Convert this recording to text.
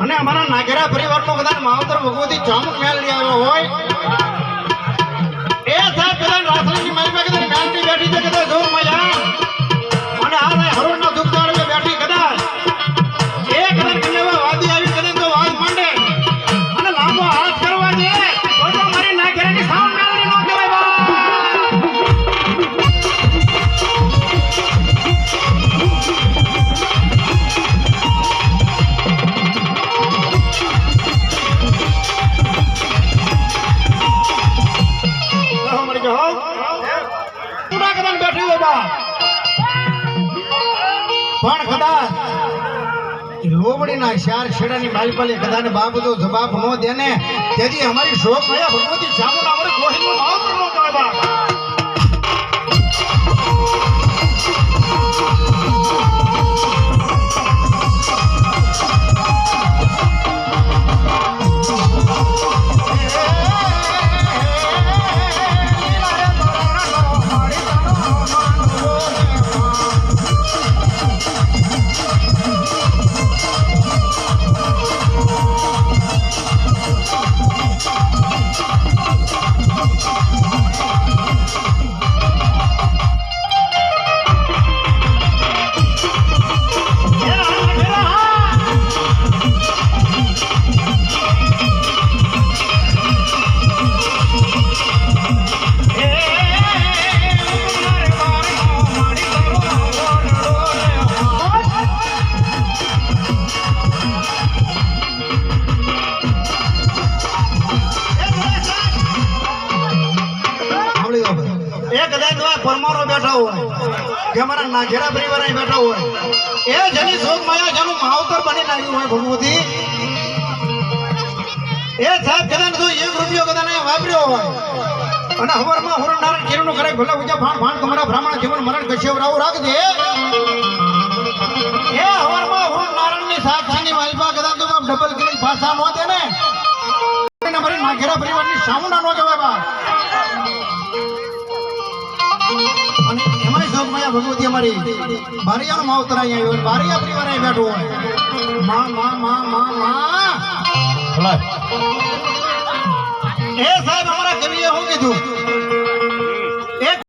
અને અમારા નાગેરા પરિવારનો કદાચ માવતર ભગવતી ચોમક મેળવી આવ્યો હોય. બેઠી પણ કદાચ લોબડીના ચાર છેડાની માલપાલી કદાચ બાબતો જવાબ નો દે ને તેથી અમારી શોખ રહ્યા ભગવતી જામુન અમારે ગોહિલનો કદાચ આ પરમારો બેઠા હોય. કે અમારા નાઘેરા પરિવાર બ્રાહ્મણ જીવન મરણ કશ્યપ રાવ રાખજે. એ હવારમાં હુરણ નારાયણની સાક્ષીની વાલપા કદાચ ડબલ કરી ભાષા નો દે ને એને. મારી નાઘેરા પરિવારની સામુના નો જવાય ભગવતી અમારી બારિયાનો માવતર અહીંયા આવ્યો બારિયા પરિવાર અહીં બેઠો હોય. માં માં માં માં માં. એ સાહેબ અમારા કવિએ શું કીધું?